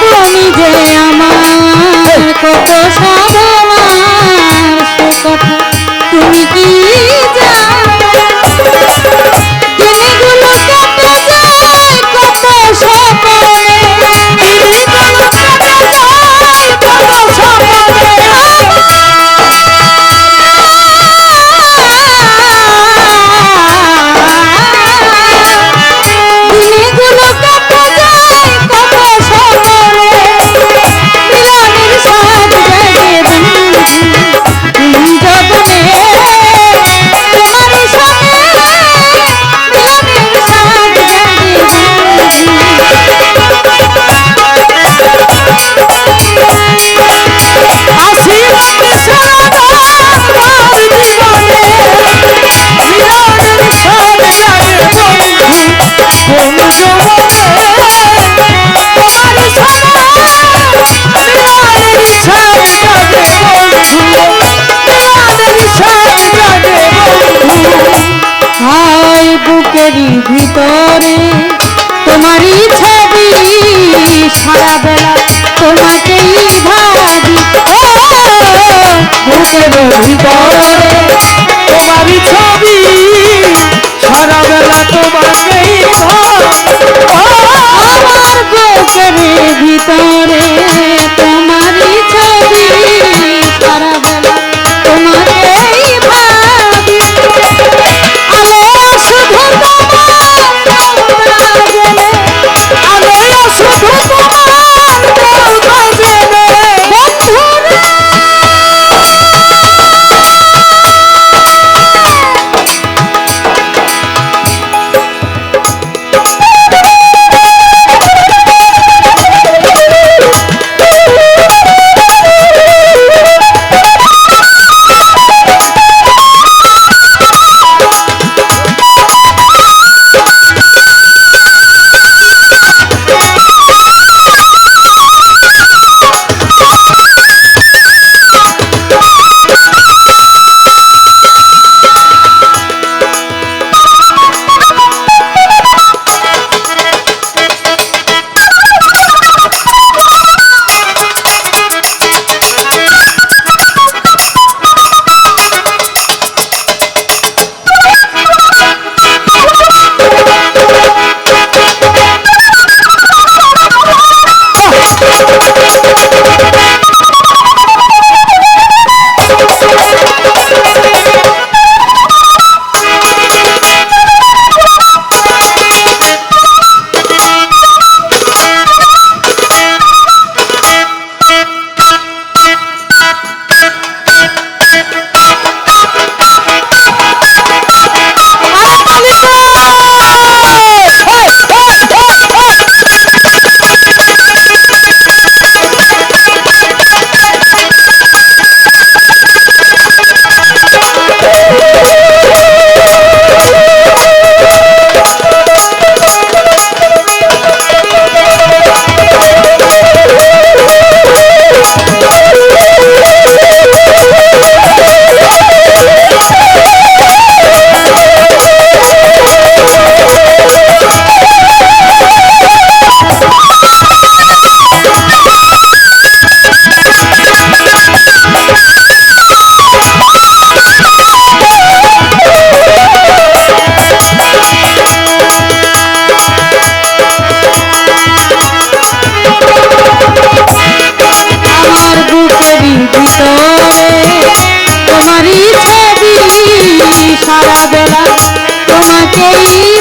তুমি যে ভিতরে তোমারই ছবি সারা বেলা তোমাকেই ভাবি বুকের ভিতরে তোমারই ছবি সারা বেলা তোমাকেই ভাবি আমার ভিতরে Ei!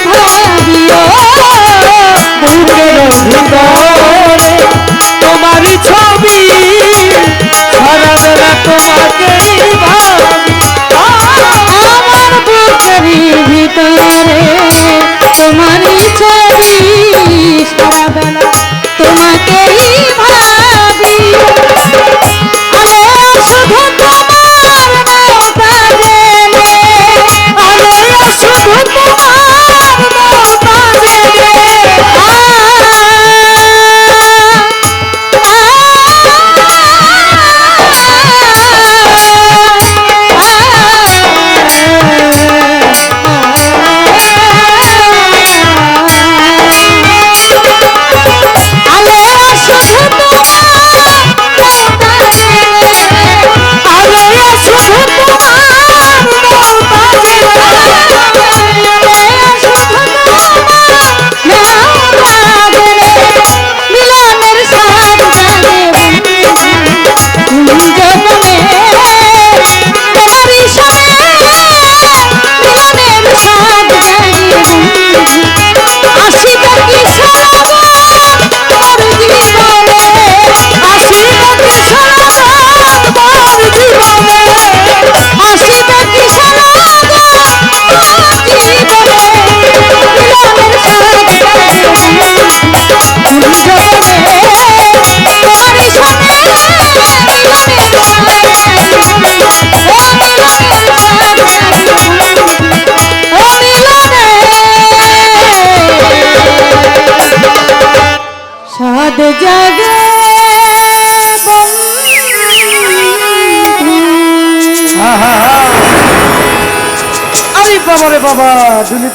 বাবা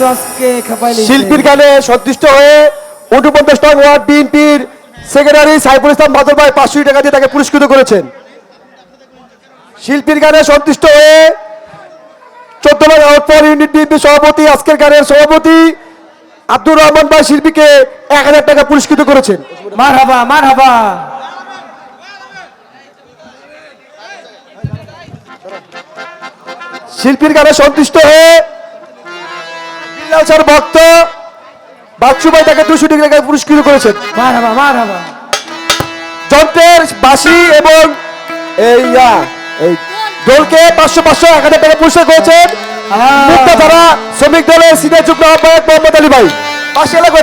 তো আজকে শিল্পীর গানে সন্তুষ্ট হয়ে উনপঞ্চাশ নং ওয়ার্ড বিএনপির সেক্রেটারি সাইফুল ইসলাম বাদল ভাই পাঁচশো টাকা দিয়ে তাকে পুরস্কৃত করেছেন। শিল্পীর গানে সন্তুষ্ট হয়ে চোদ্দ ইউনিট বিএনপি সভাপতি আজকের গানের সভাপতি আব্দুর রহমান ভাই শিল্পীকে এক হাজার টাকা পুরস্কৃত করেছেন। মার হাবা মার হাবা শিল্পীর গানে সন্তুষ্ট হয়ে বিল্লাল ভক্ত। বাচ্চু ভাই তাকে দুশো টাকা পুরস্কৃত করেছেন। যন্ত্রের বাসি এবং এই এই দলকে পাঁচশো পাঁচশো এক হাজার টাকা পুরস্কার করেছেন। মুক্তাধারা শ্রমিক দলের সিনিয়র যুগ্ম আহ্বায়ক মোহাম্মদ আলী ভাই। পাশে লাগবে